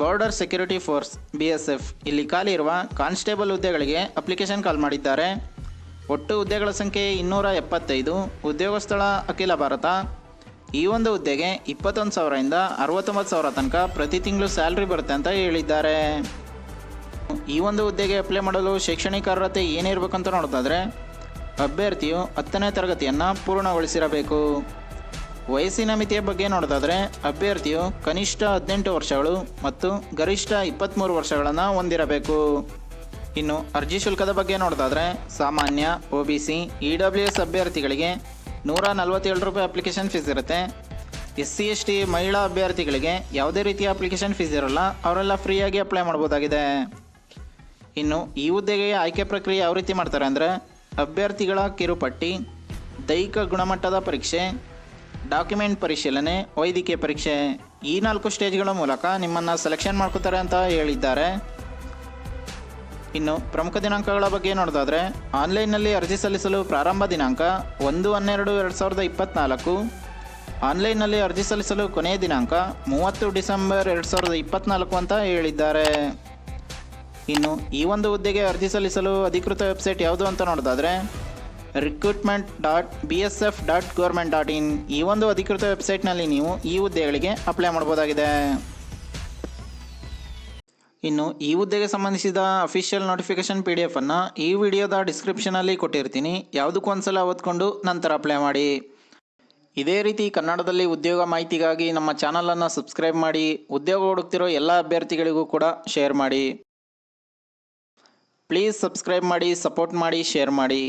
Border security force B S F ಇಲ್ಲಿ ಖಾಲಿ ಇರುವ ಕಾನ್ಸ್ಟೇಬಲ್ ಹುದ್ದೆಗಳಿಗೆ ಅಪ್ಲಿಕೇಶನ್ ಕಾಲ್ ಮಾಡಿದ್ದಾರೆ. ಒಟ್ಟು ಹುದ್ದೆಗಳ ಸಂಖ್ಯೆ ಇನ್ನೂರ ಎಪ್ಪತ್ತೈದು ಉದ್ಯೋಗ ಸ್ಥಳ ಅಖಿಲ ಭಾರತ. ಈ ಒಂದು ಹುದ್ದೆಗೆ ಇಪ್ಪತ್ತೊಂದು ಸಾವಿರದಿಂದ ಅರವತ್ತೊಂಬತ್ತು ಸಾವಿರ ತನಕ ಪ್ರತಿ ತಿಂಗಳು ಸ್ಯಾಲ್ರಿ ಬರುತ್ತೆ ಅಂತ ಹೇಳಿದ್ದಾರೆ. ಈ ಒಂದು ಹುದ್ದೆಗೆ ಅಪ್ಲೈ ಮಾಡಲು ಶೈಕ್ಷಣಿಕ ಅರ್ಹತೆ ಏನಿರಬೇಕಂತ ನೋಡೋದಾದರೆ ಅಭ್ಯರ್ಥಿಯು ಹತ್ತನೇ ತರಗತಿಯನ್ನು ಪೂರ್ಣಗೊಳಿಸಿರಬೇಕು. ವಯಸ್ಸಿನ ಮಿತಿಯ ಬಗ್ಗೆ ನೋಡೋದಾದರೆ ಅಭ್ಯರ್ಥಿಯು ಕನಿಷ್ಠ ಹದಿನೆಂಟು ವರ್ಷಗಳು ಮತ್ತು ಗರಿಷ್ಠ ಇಪ್ಪತ್ತ್ಮೂರು ವರ್ಷಗಳನ್ನು ಹೊಂದಿರಬೇಕು. ಇನ್ನು ಅರ್ಜಿ ಶುಲ್ಕದ ಬಗ್ಗೆ ನೋಡೋದಾದರೆ ಸಾಮಾನ್ಯ, O B C, E W S ಅಭ್ಯರ್ಥಿಗಳಿಗೆ ನೂರ ನಲವತ್ತೇಳು ರೂಪಾಯಿ ಅಪ್ಲಿಕೇಶನ್ ಫೀಸ್ ಇರುತ್ತೆ. ಎಸ್ ಸಿ, ಎಸ್ ಟಿ ಮಹಿಳಾ ಅಭ್ಯರ್ಥಿಗಳಿಗೆ ಯಾವುದೇ ರೀತಿಯ ಅಪ್ಲಿಕೇಶನ್ ಫೀಸ್ ಇರೋಲ್ಲ, ಅವರೆಲ್ಲ ಫ್ರೀಯಾಗಿ ಅಪ್ಲೈ ಮಾಡ್ಬೋದಾಗಿದೆ. ಇನ್ನು ಈ ಹುದ್ದೆಗೆ ಆಯ್ಕೆ ಪ್ರಕ್ರಿಯೆ ಯಾವ ರೀತಿ ಮಾಡ್ತಾರೆ ಅಂದರೆ ಅಭ್ಯರ್ಥಿಗಳ ಕಿರುಪಟ್ಟಿ, ದೈಹಿಕ ಗುಣಮಟ್ಟದ ಪರೀಕ್ಷೆ ಡಾಕ್ಯುಮೆಂಟ್ ಪರಿಶೀಲನೆ, ವೈದ್ಯಕೀಯ ಪರೀಕ್ಷೆ ಈ ನಾಲ್ಕು ಸ್ಟೇಜ್ಗಳ ಮೂಲಕ ನಿಮ್ಮನ್ನು ಸೆಲೆಕ್ಷನ್ ಮಾಡ್ಕೋತಾರೆ ಅಂತ ಹೇಳಿದ್ದಾರೆ. ಇನ್ನು ಪ್ರಮುಖ ದಿನಾಂಕಗಳ ಬಗ್ಗೆ ನೋಡೋದಾದರೆ, ಆನ್ಲೈನ್ನಲ್ಲಿ ಅರ್ಜಿ ಸಲ್ಲಿಸಲು ಪ್ರಾರಂಭ ದಿನಾಂಕ ಒಂದು ಹನ್ನೆರಡು ಎರಡು ಸಾವಿರದ ಇಪ್ಪತ್ತ್ನಾಲ್ಕು ಆನ್ಲೈನ್ನಲ್ಲಿ ಅರ್ಜಿ ಸಲ್ಲಿಸಲು ಕೊನೆಯ ದಿನಾಂಕ ಮೂವತ್ತು ಡಿಸೆಂಬರ್ ಎರಡು ಸಾವಿರದ ಇಪ್ಪತ್ತ್ನಾಲ್ಕು ಅಂತ ಹೇಳಿದ್ದಾರೆ. ಇನ್ನು ಈ ಒಂದು ಹುದ್ದೆಗೆ ಅರ್ಜಿ ಸಲ್ಲಿಸಲು ಅಧಿಕೃತ ವೆಬ್ಸೈಟ್ ಯಾವುದು ಅಂತ ನೋಡೋದಾದರೆ recruitment dot B S F dot government dot in ಈ ಒಂದು ಅಧಿಕೃತ ವೆಬ್ಸೈಟ್ನಲ್ಲಿ ನೀವು ಈ ಹುದ್ದೆಗಳಿಗೆ ಅಪ್ಲೈ ಮಾಡ್ಬೋದಾಗಿದೆ ಇನ್ನು ಈ ಹುದ್ದೆಗೆ ಸಂಬಂಧಿಸಿದ ಅಫಿಷಿಯಲ್ ನೋಟಿಫಿಕೇಶನ್ ಪಿ ಡಿ ಎಫನ್ನು ಈ ವಿಡಿಯೋದ ಡಿಸ್ಕ್ರಿಪ್ಷನಲ್ಲಿ ಕೊಟ್ಟಿರ್ತೀನಿ. ಯಾವುದಕ್ಕೂ ಒಂದ್ಸಲ ಓದ್ಕೊಂಡು ನಂತರ ಅಪ್ಲೈ ಮಾಡಿ. ಇದೇ ರೀತಿ ಕನ್ನಡದಲ್ಲಿ ಉದ್ಯೋಗ ಮಾಹಿತಿಗಾಗಿ ನಮ್ಮ ಚಾನಲನ್ನು ಸಬ್ಸ್ಕ್ರೈಬ್ ಮಾಡಿ, ಉದ್ಯೋಗ ಹುಡುಕ್ತಿರೋ ಎಲ್ಲ ಅಭ್ಯರ್ಥಿಗಳಿಗೂ ಕೂಡ ಶೇರ್ ಮಾಡಿ. ಪ್ಲೀಸ್ ಸಬ್ಸ್ಕ್ರೈಬ್ ಮಾಡಿ ಸಪೋರ್ಟ್ ಮಾಡಿ ಶೇರ್ ಮಾಡಿ.